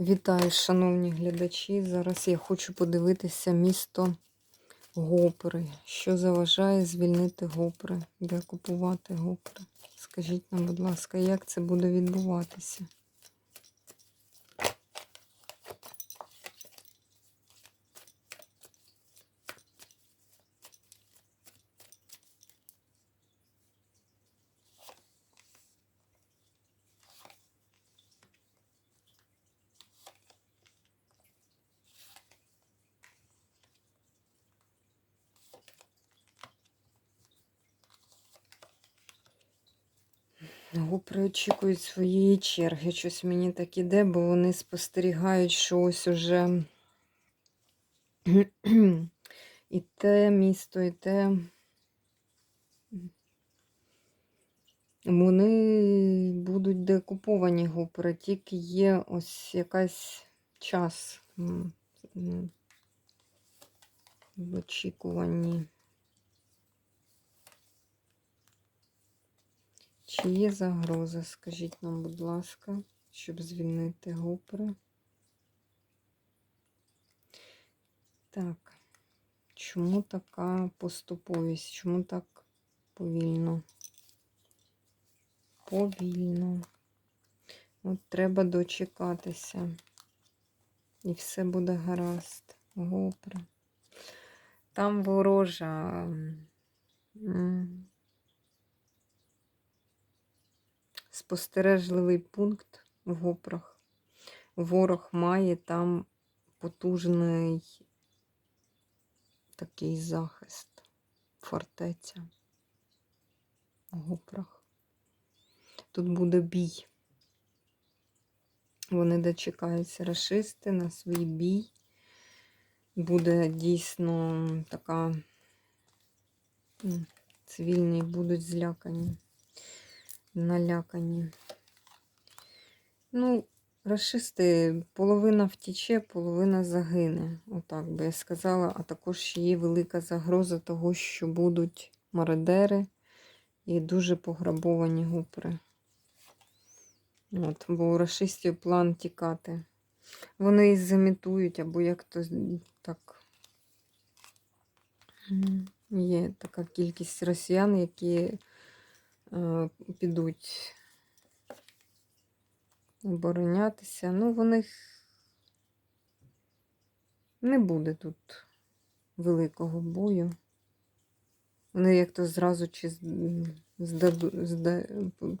Вітаю, шановні глядачі. Зараз я хочу подивитися місто Гопри. Що заважає звільнити Гопри? Де купувати Гопри? Скажіть нам, будь ласка, як це буде відбуватися? Гопри очікують своєї черги. Щось мені так іде, бо вони спостерігають, що ось уже і те місто, і те. Вони будуть деокуповані гопри, тільки є ось якась час в очікуванні. Чи є загроза, скажіть нам, будь ласка, щоб звільнити гопри? Так, чому така поступовість? Чому так повільно? Повільно. От треба дочекатися. І все буде гаразд. Гопри. Там ворожа. Спостережливий пункт в Гопрах. Ворог має там потужний такий захист, фортеця в Гопрах. Тут буде бій. Вони дочекаються расисти на свій бій. Буде дійсно така цивільні будуть злякані налякані. Ну, расисти, половина втіче, половина загине. Отак би я сказала. А також є велика загроза того, що будуть мародери і дуже пограбовані гупри. От, бо у расистів план тікати. Вони і замітують, або як то так. Є така кількість росіян, які підуть оборонятися. Ну, в них не буде тут великого бою. Вони як то зразу чи здаду, зда,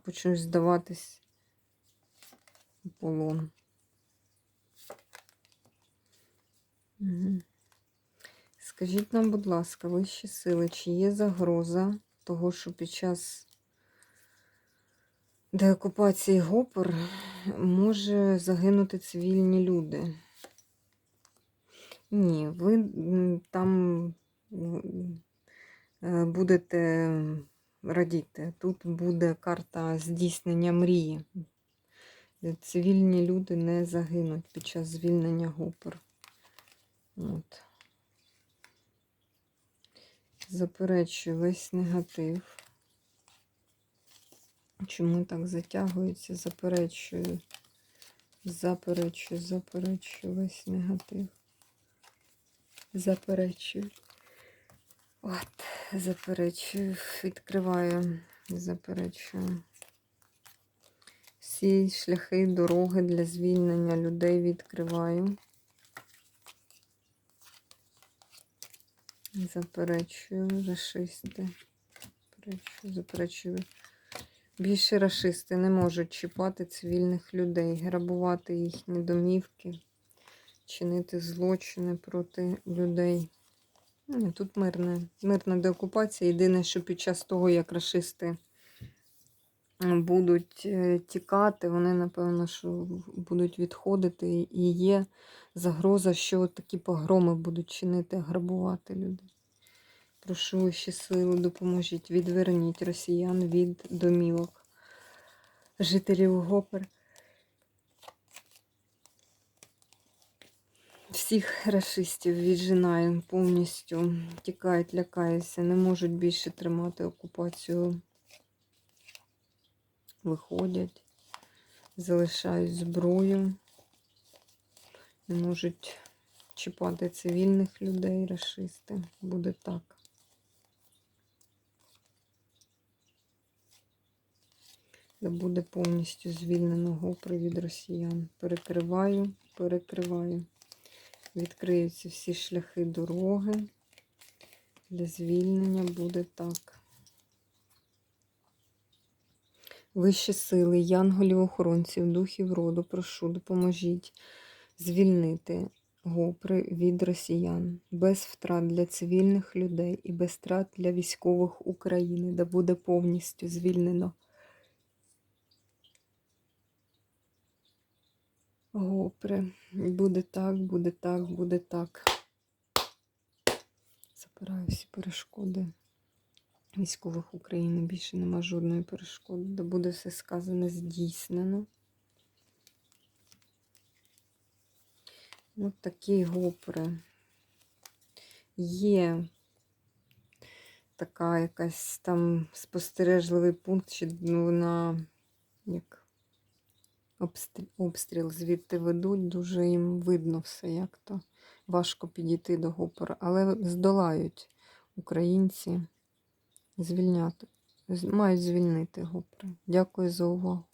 почнуть здаватись у полон. Скажіть нам, будь ласка, вищі сили, чи є загроза того, що під час деокупації Гопер може загинути цивільні люди? Ні, ви там е, будете радіти. Тут буде карта здійснення мрії. Цивільні люди не загинуть під час звільнення Гопер. От. Заперечую весь негатив. Чому так затягується? Заперечую. Заперечую, заперечую весь негатив. Заперечую. От, заперечую, відкриваю, заперечую. Всі шляхи, дороги для звільнення людей відкриваю. Заперечую, расисти. Заперечую, заперечую. Більше расисти не можуть чіпати цивільних людей, грабувати їхні домівки, чинити злочини проти людей. Тут мирне, мирна деокупація. Єдине, що під час того, як расисти будуть е, тікати, вони, напевно, що будуть відходити, і є загроза, що такі погроми будуть чинити, грабувати людей. Прошу вищі сили, допоможіть, відверніть росіян від домівок жителів Гопер. Всіх расистів віджинаю повністю, тікають, лякаються, не можуть більше тримати окупацію. Виходять, залишають зброю. Не можуть чіпати цивільних людей, расисти. Буде так. Де буде повністю звільнено гопри від росіян. Перекриваю, перекриваю. Відкриються всі шляхи дороги. Для звільнення буде так. Вищі сили, янголів, охоронців, духів роду, прошу, допоможіть звільнити гопри від росіян без втрат для цивільних людей і без втрат для військових України, де буде повністю звільнено гопри. Буде так, буде так, буде так. Забираю всі перешкоди військових України. Більше нема жодної перешкоди, де буде все сказане здійснено. От такі гопри. Є така якась там спостережливий пункт, чи ну, вона як обстріл, звідти ведуть, дуже їм видно все, як то важко підійти до гопора. Але здолають українці звільняти, мають звільнити гопри. Дякую за увагу.